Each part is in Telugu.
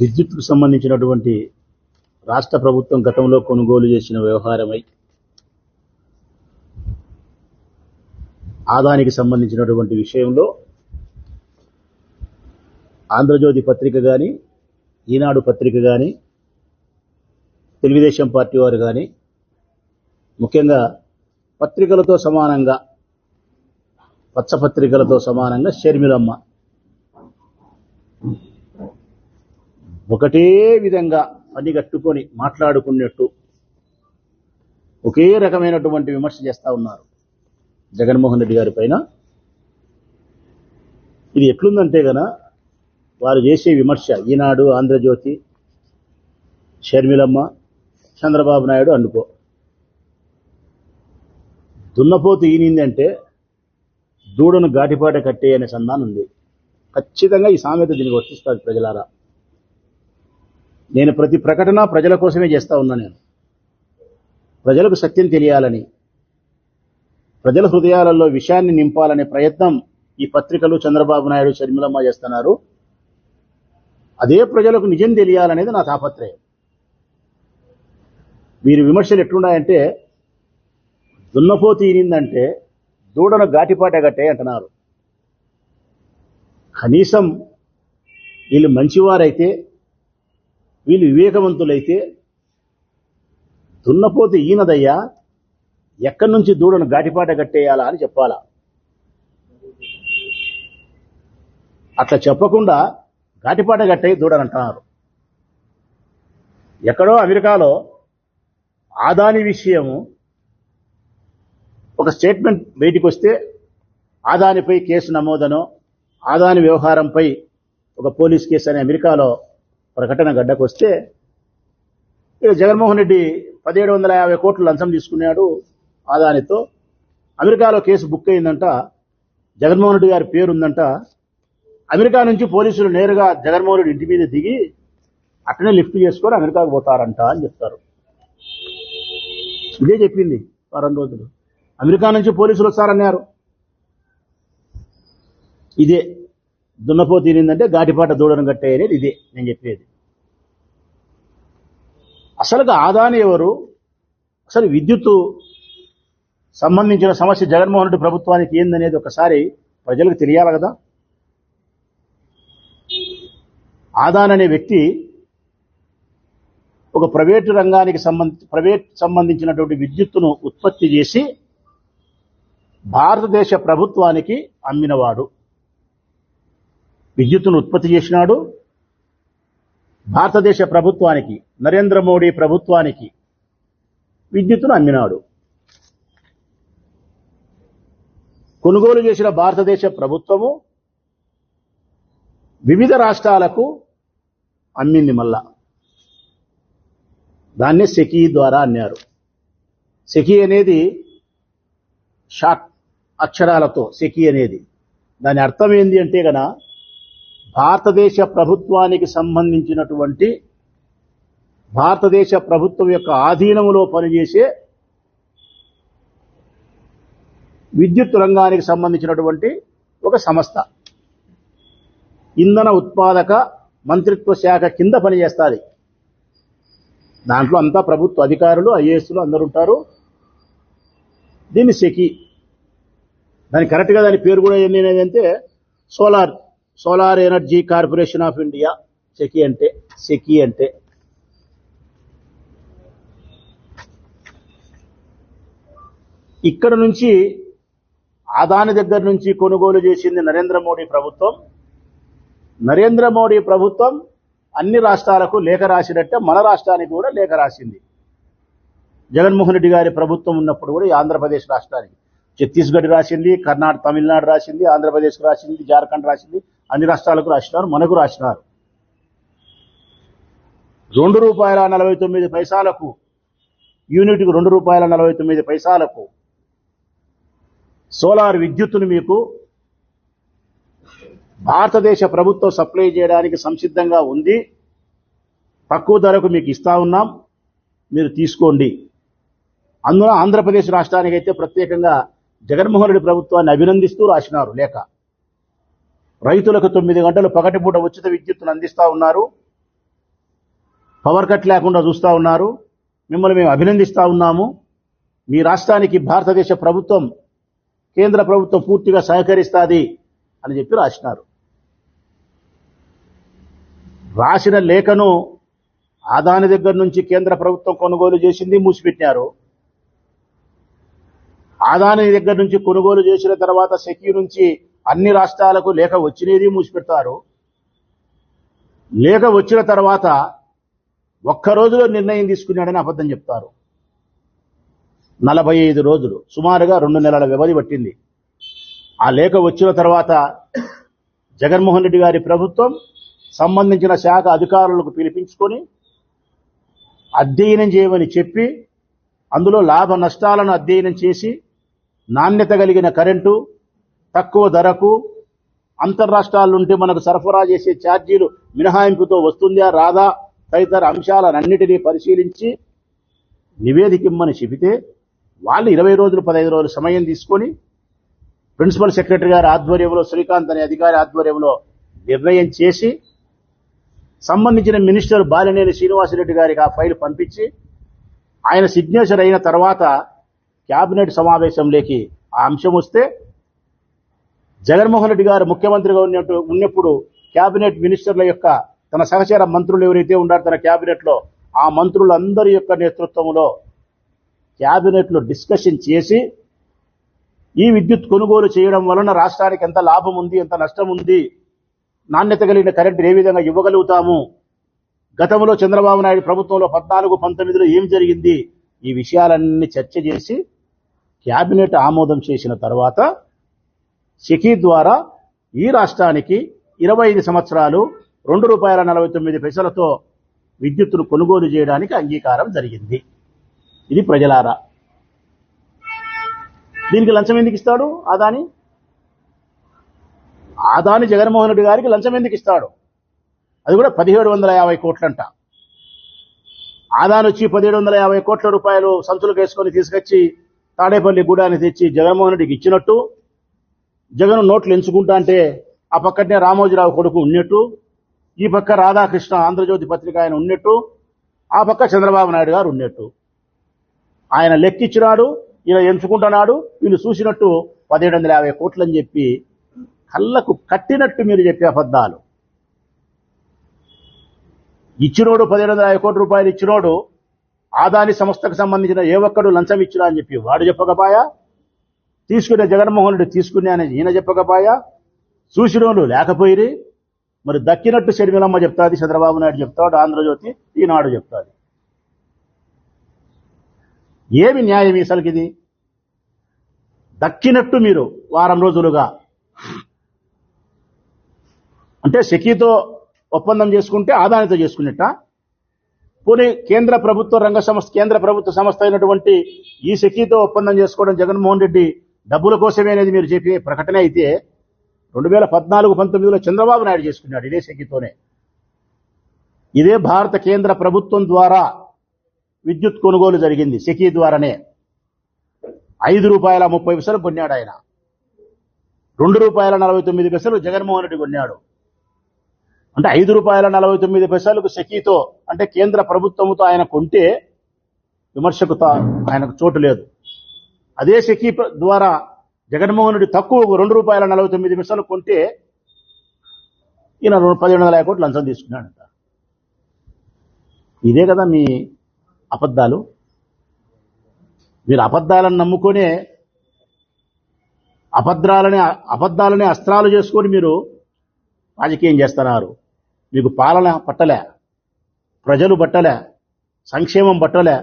విద్యుత్కు సంబంధించినటువంటి రాష్ట్ర ప్రభుత్వం గతంలో కొనుగోలు చేసిన వ్యవహారమై ఆదానికి సంబంధించినటువంటి విషయంలో ఆంధ్రజ్యోతి పత్రిక కానీ ఈనాడు పత్రిక కానీ తెలుగుదేశం పార్టీ వారు కానీ ముఖ్యంగా పత్రికలతో సమానంగా పచ్చపత్రికలతో సమానంగా షర్మిలమ్మ ఒకటే విధంగా పనిగట్టుకొని మాట్లాడుకున్నట్టు ఒకే రకమైనటువంటి విమర్శ చేస్తా ఉన్నారు జగన్మోహన్ రెడ్డి గారి పైన. ఇది ఎట్లుందంటే గన వారు చేసే విమర్శ ఈనాడు ఆంధ్రజ్యోతి షర్మిలమ్మ చంద్రబాబు నాయుడు అనుకో దున్నపోతు ఈనిందంటే దూడను గాటిపాట కట్టే అనే సంధానం ఉంది ఖచ్చితంగా ఈ సామెత దీనికి వర్తిస్తుంది ప్రజలారా. నేను ప్రతి ప్రకటన ప్రజల కోసమే చేస్తా ఉన్నా నేను. ప్రజలకు సత్యం తెలియాలని ప్రజల హృదయాలలో విషయాన్ని నింపాలనే ప్రయత్నం ఈ పత్రికలు చంద్రబాబు నాయుడు షర్మిలమ్మ చేస్తున్నారు. అదే ప్రజలకు నిజం తెలియాలనేది నా తాపత్రయం. వీరి విమర్శలు ఎట్లున్నాయంటే దున్నపోతు ఈనిందంటే దూడను ఘాటిపాట గట్టే అంటున్నారు. కనీసం వీళ్ళు మంచివారైతే వీళ్ళు వివేకవంతులైతే దున్నపోతే ఈనదయ్యా ఎక్కడి నుంచి దూడను గాటిపాట కట్టేయాలా అని చెప్పాలా? అట్లా చెప్పకుండా ఘాటిపాట కట్టే దూడని అంటున్నారు ఎక్కడో అమెరికాలో ఆదాని విషయము ఒక స్టేట్మెంట్ బయటికి వస్తే ఆదానిపై కేసు నమోదనో ఆదాని వ్యవహారంపై ఒక పోలీస్ కేసు అని అమెరికాలో ప్రకటన గడ్డకు వస్తే ఇక జగన్మోహన్ రెడ్డి పదిహేడు వందల యాభై కోట్లు లంచం తీసుకున్నాడు ఆదానితో. అమెరికాలో కేసు బుక్ అయిందంట. జగన్మోహన్ రెడ్డి గారి పేరు ఉందంట అమెరికా నుంచి పోలీసులు నేరుగా జగన్మోహన్ రెడ్డి ఇంటి మీద దిగి అట్లనే లిఫ్ట్ చేసుకొని అమెరికాకు పోతారంట అని చెప్తారు. ఇదే చెప్పింది వారం రోజులు. అమెరికా నుంచి పోలీసులు వస్తారన్నారు. ఇదే. దున్నపో తీరిందంటే గాటిపాట దూడను కట్టే అనేది ఇదే నేను చెప్పేది. అసలుగా ఆదాని ఎవరు? అసలు విద్యుత్తు సంబంధించిన సమస్య జగన్మోహన్ రెడ్డి ప్రభుత్వానికి ఏందనేది ఒకసారి ప్రజలకు తెలియాలి కదా. ఆదాన్ అనే వ్యక్తి ఒక ప్రైవేటు రంగానికి సంబంధించి ప్రైవేట్ సంబంధించినటువంటి విద్యుత్తును ఉత్పత్తి చేసి భారతదేశ ప్రభుత్వానికి అమ్మినవాడు. విద్యుత్తును ఉత్పత్తి చేసినాడు. భారతదేశ ప్రభుత్వానికి నరేంద్ర మోడీ ప్రభుత్వానికి విద్యుత్తును అమ్మినాడు కొనుగోలు చేసిన భారతదేశ ప్రభుత్వము వివిధ రాష్ట్రాలకు అమ్మింది మళ్ళా. దాన్ని సెకీ ద్వారా అన్నారు. సెకీ అనేది షార్ట్ అక్షరాలతో సెకీ అనేది. దాని అర్థం ఏంది అంటే గన భారతదేశ ప్రభుత్వానికి సంబంధించినటువంటి భారతదేశ ప్రభుత్వం యొక్క ఆధీనంలో పనిచేసే విద్యుత్ రంగానికి సంబంధించినటువంటి ఒక సంస్థ. ఇంధన ఉత్పాదక మంత్రిత్వ శాఖ కింద పనిచేస్తుంది. దాంట్లో అంతా ప్రభుత్వ అధికారులు ఐఏఎస్లు అందరు ఉంటారు. దీన్ని సెకి. దాని కరెక్ట్గా దాని పేరు కూడా ఏంటి అంటే solar. Solar energy corporation of India SECI అంటే సెకి అంటే. ఇక్కడ నుంచి ఆదాని దగ్గర నుంచి కొనుగోలు చేసింది నరేంద్ర మోడీ ప్రభుత్వం. నరేంద్ర మోడీ ప్రభుత్వం అన్ని రాష్ట్రాలకు లేఖ రాసినట్టే మన రాష్ట్రానికి కూడా లేఖ రాసింది. జగన్మోహన్ రెడ్డి గారి ప్రభుత్వం ఉన్నప్పుడు కూడా ఈ ఆంధ్రప్రదేశ్ రాష్ట్రానికి. ఛత్తీస్గఢ్ రాసింది కర్ణాటక తమిళనాడు రాసింది ఆంధ్రప్రదేశ్ రాసింది జార్ఖండ్ రాసింది అన్ని రాష్ట్రాలకు రాసినారు మనకు రాసినారు. రెండు రూపాయల నలభై తొమ్మిది పైసలకు యూనిట్కు రెండు రూపాయల నలభై తొమ్మిది పైసలకు సోలార్ విద్యుత్తును మీకు భారతదేశ ప్రభుత్వం సప్లై చేయడానికి సంసిద్ధంగా ఉంది. తక్కువ ధరకు మీకు ఇస్తా ఉన్నాం. మీరు తీసుకోండి. అందులో ఆంధ్రప్రదేశ్ రాష్ట్రానికి అయితే ప్రత్యేకంగా జగన్మోహన్ రెడ్డి ప్రభుత్వాన్ని అభినందిస్తూ రాసినారు లేఖ. రైతులకు తొమ్మిది గంటలు పగటిపూట ఉచిత విద్యుత్తును అందిస్తూ ఉన్నారు. పవర్ కట్ లేకుండా చూస్తూ ఉన్నారు. మిమ్మల్ని మేము అభినందిస్తూ ఉన్నాము. మీ రాష్ట్రానికి భారతదేశ ప్రభుత్వం కేంద్ర ప్రభుత్వం పూర్తిగా సహకరిస్తుంది అని చెప్పి రాసినారు. రాసిన లేఖను ఆదాని దగ్గర నుంచి కేంద్ర ప్రభుత్వం కొనుగోలు చేసింది మూసిపెట్టారు ఆదాని దగ్గర నుంచి కొనుగోలు చేసిన తర్వాత సెక్యూ నుంచి అన్ని రాష్ట్రాలకు లేఖ వచ్చినది మూసిపెడతారు. లేఖ వచ్చిన తర్వాత ఒక్క రోజులో నిర్ణయం తీసుకున్నాడని అబద్ధం చెప్తారు. నలభై ఐదు రోజులు సుమారుగా రెండు నెలల వ్యవధి పట్టింది. ఆ లేఖ వచ్చిన తర్వాత జగన్మోహన్ రెడ్డి గారి ప్రభుత్వం సంబంధించిన శాఖ అధికారులకు పిలిపించుకొని అధ్యయనం చేయమని చెప్పి అందులో లాభ నష్టాలను అధ్యయనం చేసి నాణ్యత కలిగిన కరెంటు తక్కువ ధరకు అంతర్రాష్ట్రాల నుండి మనకు సరఫరా చేసే ఛార్జీలు మినహాయింపుతో వస్తుందా రాదా? తదితర అంశాలన్నిటినీ పరిశీలించి నివేదిక ఇమ్మని చెబితే వాళ్ళు ఇరవై రోజులు పదహైదు రోజులు సమయం తీసుకొని ప్రిన్సిపల్ సెక్రటరీ గారి ఆధ్వర్యంలో శ్రీకాంత్ అనే అధికారి ఆధ్వర్యంలో నిర్ణయం చేసి సంబంధించిన మినిస్టర్ బాలినేని శ్రీనివాసరెడ్డి గారికి ఆ ఫైల్ పంపించి ఆయన సిగ్నేచర్ అయిన తర్వాత క్యాబినెట్ సమావేశంలోకి ఆ అంశం వస్తే జగన్మోహన్ రెడ్డి గారు ముఖ్యమంత్రిగా ఉన్నట్టు ఉన్నప్పుడు కేబినెట్ మినిస్టర్ల యొక్క తన సహచర మంత్రులు ఎవరైతే ఉన్నారో తన కేబినెట్లో ఆ మంత్రులందరి యొక్క నేతృత్వంలో క్యాబినెట్లో డిస్కషన్ చేసి ఈ విద్యుత్ కొనుగోలు చేయడం వలన రాష్ట్రానికి ఎంత లాభం ఉంది ఎంత నష్టం ఉంది నాణ్యత కలిగిన కరెంటు ఏ విధంగా ఇవ్వగలుగుతాము గతంలో చంద్రబాబు నాయుడు ప్రభుత్వంలో పద్నాలుగు పంతొమ్మిదిలో ఏం జరిగింది ఈ విషయాలన్నీ చర్చ చేసి క్యాబినెట్ ఆమోదం చేసిన తర్వాత సికీ ద్వారా ఈ రాష్ట్రానికి ఇరవై ఐదు సంవత్సరాలు రెండు రూపాయల నలభై తొమ్మిది పైసలతో విద్యుత్తును కొనుగోలు చేయడానికి అంగీకారం జరిగింది. ఇది ప్రజలారా. దీనికి లంచం ఎందుకు ఇస్తాడు ఆదాని? ఆదాని జగన్మోహన్ రెడ్డి గారికి లంచం ఎందుకు ఇస్తాడు? అది కూడా పదిహేడు వందల యాభై కోట్లంట. ఆదాని వచ్చి పదిహేడు వందల యాభై కోట్ల రూపాయలు సంచులు వేసుకొని తీసుకొచ్చి తాడేపల్లి గూడాన్ని తెచ్చి జగన్మోహన్ రెడ్డికి ఇచ్చినట్టు జగన్ నోట్లు ఎంచుకుంటా అంటే ఆ పక్కనే రామోజీరావు కొడుకు ఉన్నట్టు ఈ పక్క రాధాకృష్ణ ఆంధ్రజ్యోతి పత్రిక ఆయన ఉన్నట్టు ఆ పక్క చంద్రబాబు నాయుడు గారు ఉన్నట్టు. ఆయన లెక్కిచ్చినాడు ఇలా ఎంచుకుంటున్నాడు వీళ్ళు చూసినట్టు పదిహేడు వందల యాభై కోట్లు అని చెప్పి కళ్ళకు కట్టినట్టు మీరు చెప్పే అబద్ధాలు. ఇచ్చినోడు పదిహేడు వందల యాభై కోట్ల రూపాయలు ఇచ్చినోడు ఆదాని సంస్థకు సంబంధించిన ఏ ఒక్కడు లంచం ఇచ్చినా అని చెప్పి వాడు చెప్పకపోయా? తీసుకునే జగన్మోహన్ రెడ్డి తీసుకునే అని ఈయన చెప్పకపోయా? చూసినోళ్ళు లేకపోయిరి. మరి దక్కినట్టు షర్మిలమ్మ చెప్తాది చంద్రబాబు నాయుడు చెప్తాడు ఆంధ్రజ్యోతి ఈనాడు చెప్తాది. ఏమి న్యాయం అసలుకి ఇది దక్కినట్టు మీరు వారం రోజులుగా. అంటే సెకీతో ఒప్పందం చేసుకుంటే ఆదానితో చేసుకున్నట్ట? పోనీ కేంద్ర ప్రభుత్వ రంగ సంస్థ కేంద్ర ప్రభుత్వ సంస్థ అయినటువంటి ఈ సెకీతో ఒప్పందం చేసుకోవడం జగన్మోహన్ రెడ్డి డబ్బుల కోసమే అనేది మీరు చెప్పే ప్రకటన అయితే రెండు వేల పద్నాలుగు పంతొమ్మిదిలో చంద్రబాబు నాయుడు చేసుకున్నాడు ఇదే సెకీతోనే ఇదే భారత కేంద్ర ప్రభుత్వం ద్వారా విద్యుత్ కొనుగోలు జరిగింది సెకీ ద్వారానే. ఐదు రూపాయల ముప్పై పైసలు కొన్నాడు ఆయన. రెండు రూపాయల నలభై తొమ్మిది పైసలు జగన్మోహన్ రెడ్డి కొన్నాడు. అంటే ఐదు రూపాయల నలభై తొమ్మిది పైసలకు సెకీతో అంటే కేంద్ర ప్రభుత్వంతో ఆయన కొంటే విమర్శకు ఆయనకు చోటు లేదు. అదే సెకీ ద్వారా జగన్మోహన్ తక్కువ రెండు రూపాయల నలభై తొమ్మిది నిమిషాలు కొంటే ఈయన పదిహేను పదిహేడు వందల కోట్లు లంచం తీసుకున్నాడంట. ఇదే కదా మీ అబద్ధాలు. మీరు అబద్ధాలను నమ్ముకొనే అబద్ధాలని అబద్ధాలని అస్త్రాలు చేసుకొని మీరు రాజకీయం చేస్తున్నారు. మీకు పాలన పట్టలే ప్రజలు పట్టలే సంక్షేమం పట్టలే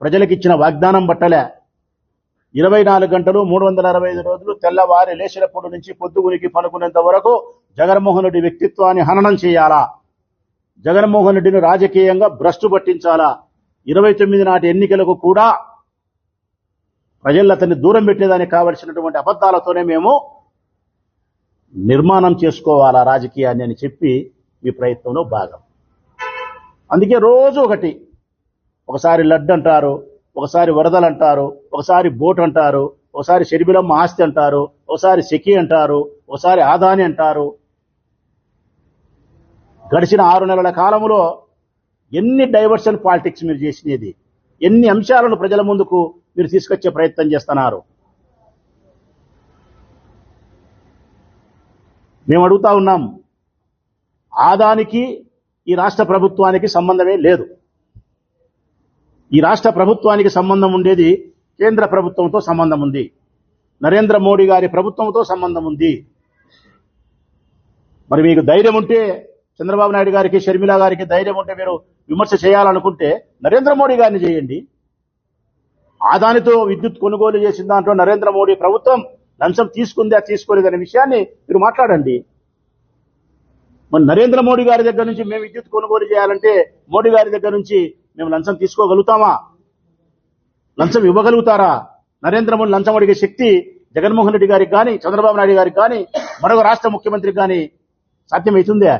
ప్రజలకు ఇచ్చిన వాగ్దానం పట్టలే ఇరవై నాలుగు గంటలు మూడు వందల అరవై ఐదు రోజులు తెల్లవారి లేచినప్పటి నుంచి పొద్దుగునికి పలుకునేంత వరకు జగన్మోహన్ రెడ్డి వ్యక్తిత్వాన్ని హననం చేయాలా? జగన్మోహన్ రెడ్డిని రాజకీయంగా భ్రష్టు పట్టించాలా? ఇరవై తొమ్మిది నాటి ఎన్నికలకు కూడా ప్రజలు అతన్ని దూరం పెట్టేదానికి కావలసినటువంటి అబద్ధాలతోనే మేము నిర్మాణం చేసుకోవాలా రాజకీయాన్ని అని చెప్పి ఈ ప్రయత్నంలో భాగం. అందుకే రోజు ఒకటి ఒకసారి లడ్డు అంటారు ఒకసారి వరదలు అంటారు ఒకసారి బోట్ అంటారు ఒకసారి షెరిబిలమ్మ ఆస్తి అంటారు ఒకసారి సెకి అంటారు ఒకసారి ఆదాని అంటారు. గడిచిన ఆరు నెలల కాలంలో ఎన్ని డైవర్షన్ పాలిటిక్స్ మీరు చేసినది ఎన్ని అంశాలను ప్రజల ముందుకు మీరు తీసుకొచ్చే ప్రయత్నం చేస్తున్నారు. మేము అడుగుతా ఉన్నాం ఆదానికి ఈ రాష్ట్ర ప్రభుత్వానికి సంబంధమే లేదు. ఈ రాష్ట్ర ప్రభుత్వానికి సంబంధం ఉండేది కేంద్ర ప్రభుత్వంతో సంబంధం ఉంది. నరేంద్ర మోడీ గారి ప్రభుత్వంతో సంబంధం ఉంది. మరి మీకు ధైర్యం ఉంటే చంద్రబాబు నాయుడు గారికి షర్మిల గారికి ధైర్యం ఉంటే మీరు విమర్శ చేయాలనుకుంటే నరేంద్ర మోడీ గారిని చేయండి. ఆదానితో విద్యుత్ కొనుగోలు చేసిన దాంట్లో నరేంద్ర మోడీ ప్రభుత్వం లంచం తీసుకుందా తీసుకోలేదనే విషయాన్ని మీరు మాట్లాడండి. మరి నరేంద్ర మోడీ గారి దగ్గర నుంచి మేము విద్యుత్ కొనుగోలు చేయాలంటే మోడీ గారి దగ్గర నుంచి మేము లంచం తీసుకోగలుగుతామా? లంచం ఇవ్వగలుగుతారా? నరేంద్ర మోడీ లంచం అడిగే శక్తి జగన్మోహన్ రెడ్డి గారికి కానీ చంద్రబాబు నాయుడు గారికి కానీ మరొక రాష్ట్ర ముఖ్యమంత్రికి కానీ సాధ్యమవుతుందే?